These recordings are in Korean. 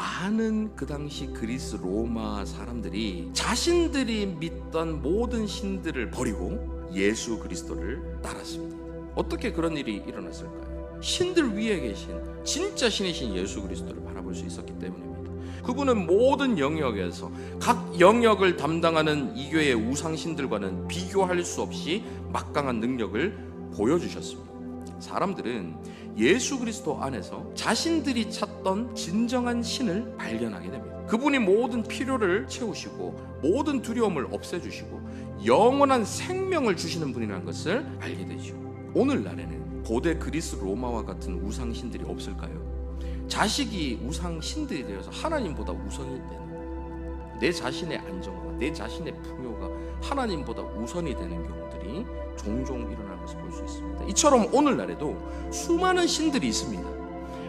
많은 그 당시 그리스 로마 사람들이 자신들이 믿던 모든 신들을 버리고 예수 그리스도를 따랐습니다. 어떻게 그런 일이 일어났을까요? 신들 위에 계신 진짜 신이신 예수 그리스도를 바라볼 수 있었기 때문입니다. 그분은 모든 영역에서 각 영역을 담당하는 이 교회의 우상신들과는 비교할 수 없이 막강한 능력을 보여주셨습니다. 사람들은 예수 그리스도 안에서 자신들이 찾던 진정한 신을 발견하게 됩니다. 그분이 모든 필요를 채우시고 모든 두려움을 없애주시고 영원한 생명을 주시는 분이라는 것을 알게 되죠. 오늘날에는 고대 그리스 로마와 같은 우상신들이 없을까요? 자식이 우상신들이 되어서 하나님보다 우선이 되는 내 자신의 안정과 내 자신의 풍요가 하나님보다 우선이 되는 경우들이 종종 일어나는 것을 볼 수 있습니다. 이처럼 오늘날에도 수많은 신들이 있습니다.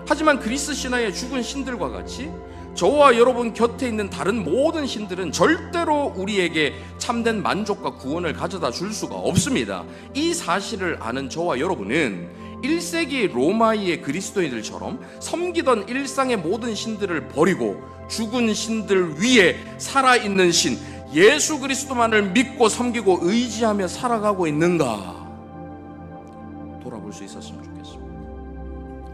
하지만 그리스 신화의 죽은 신들과 같이 저와 여러분 곁에 있는 다른 모든 신들은 절대로 우리에게 참된 만족과 구원을 가져다 줄 수가 없습니다. 이 사실을 아는 저와 여러분은 1세기 로마의 그리스도인들처럼 섬기던 일상의 모든 신들을 버리고 죽은 신들 위에 살아있는 신 예수 그리스도만을 믿고 섬기고 의지하며 살아가고 있는가 돌아볼 수 있었으면 좋겠습니다.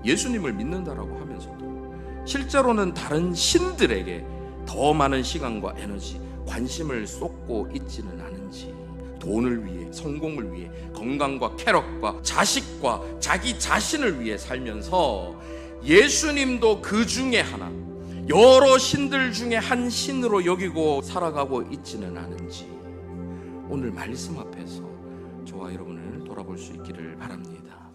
예수님을 믿는다라고 하면서도 실제로는 다른 신들에게 더 많은 시간과 에너지, 관심을 쏟고 있지는 않은지 돈을 위해, 성공을 위해, 건강과 쾌락과 자식과 자기 자신을 위해 살면서 예수님도 그 중에 하나, 여러 신들 중에 한 신으로 여기고 살아가고 있지는 않은지 오늘 말씀 앞에서 저와 여러분을 돌아볼 수 있기를 바랍니다.